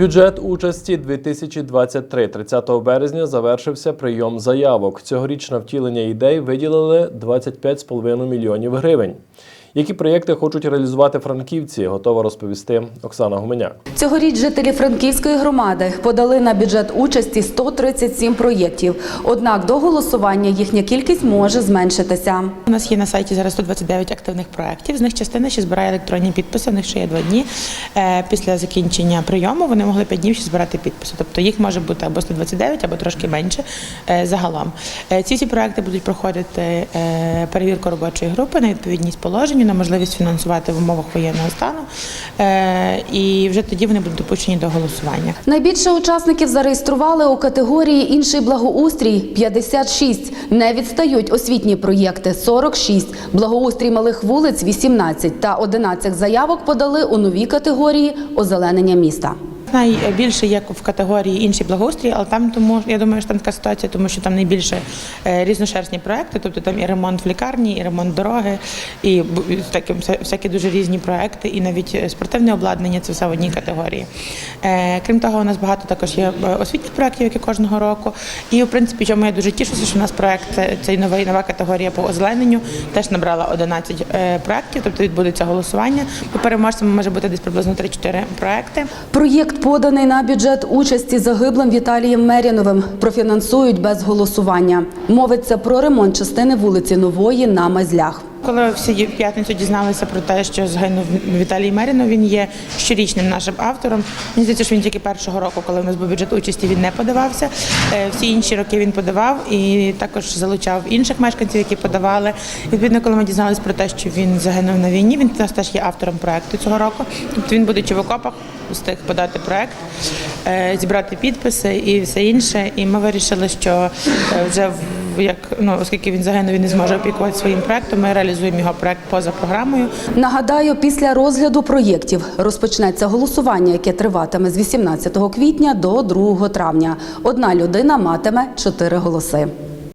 Бюджет участі 2023. 30 березня завершився прийом заявок. Цьогоріч на втілення ідей виділили 25,5 мільйонів гривень. Які проєкти хочуть реалізувати франківці, готова розповісти Оксана Гуменяк. Цьогоріч жителі Франківської громади подали на бюджет участі 137 проєктів. Однак до голосування їхня кількість може зменшитися. У нас є на сайті зараз 129 активних проєктів. З них частина ще збирає електронні підписи. В них ще є два дні. Е, Після закінчення прийому вони могли 5 днів ще збирати підписи. Тобто їх може бути або 129, або трошки менше е, загалом. Е, Ці всі проекти будуть проходити перевірку робочої групи на відповідність положенню, на можливість фінансувати в умовах воєнного стану. Е, І вже тоді вони будуть допущені до голосування. Найбільше учасників зареєстрували у категорії інший благоустрій 56. Не відстають освітні проєкти 46, благоустрій малих вулиць 18 та 11 заявок подали у новій категорії озеленення міста. Найбільше є в категорії інший благоустрій, але там тому я думаю, що там така ситуація, тому що там найбільше е, різношерстні проекти, тобто там і ремонт в лікарні, і ремонт дороги, і такі всякі дуже різні проекти, і навіть е, спортивне обладнання це все в одній категорії. Е, Крім того, у нас багато також є освітніх проєктів, які кожного року. І в принципі, чому я дуже тішуся, що у нас проект цей новий нова категорія по озелененню теж набрала 11 е, проєктів, тобто відбудеться голосування. По переможцям може бути десь приблизно 3-4 проекти. Проєкт поданий на бюджет участі загиблим Віталієм Меріновим. Профінансують без голосування. Мовиться про ремонт частини вулиці Нової на Мазлях. Коли всі в п'ятницю дізналися про те, що згинув Віталій Мерінов, він є щорічним нашим автором. Мені здається, що він тільки першого року, коли в нас був бюджет участі, він не подавався. Е, Всі інші роки він подавав і також залучав інших мешканців, які подавали. Відповідно, коли ми дізналися про те, що він загинув на війні, він теж є автором проекту цього року. Тобто він, будучи в окопах, встиг подати проект, е, зібрати підписи і все інше. І ми вирішили, що е, вже в як ну оскільки він загинув, він не зможе опікувати своїм проектом. Ми реалізуємо його проект поза програмою. Нагадаю, після розгляду проєктів розпочнеться голосування, яке триватиме з 18 квітня до 2 травня. Одна людина матиме чотири голоси.